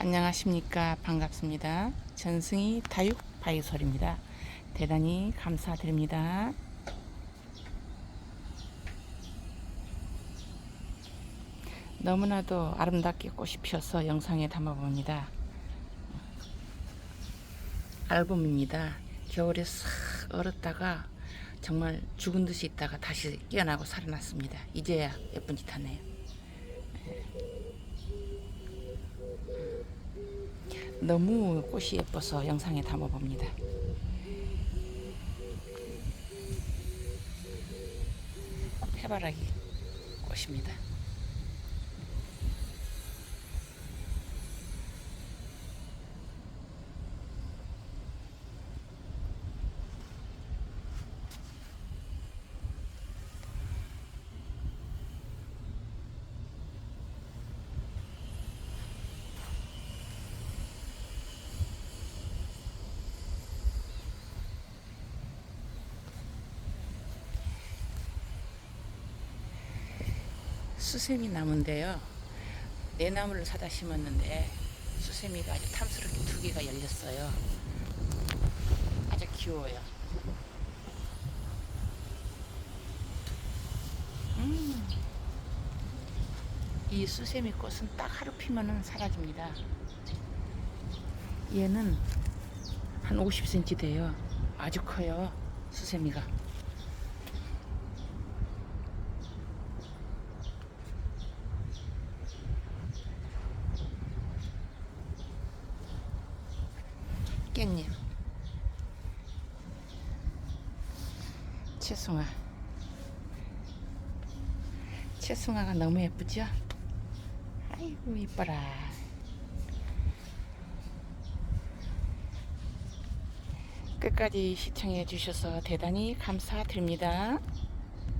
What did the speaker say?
안녕하십니까. 반갑습니다. 전승희 다육 바이솔입니다. 대단히 감사드립니다. 너무나도 아름답게 꽃이 피어서 영상에 담아봅니다. 앨범입니다. 겨울에 싹 얼었다가 정말 죽은 듯이 있다가 다시 깨어나고 살아났습니다. 이제야 예쁜 짓 하네요 너무 꽃이 예뻐서 영상에 담아봅니다. 해바라기 꽃입니다. 수세미 나무인데요. 네 나무를 사다 심었는데 수세미가 아주 탐스럽게 두 개가 열렸어요. 아주 귀여워요. 음, 이 수세미 꽃은 딱 하루 피면은 사라집니다. 얘는 한 50cm 돼요. 아주 커요. 수세미가. 깻잎. 채송아. 채송아가 너무 예쁘죠? 아이고 이뻐라. 끝까지 시청해 주셔서 대단히 감사드립니다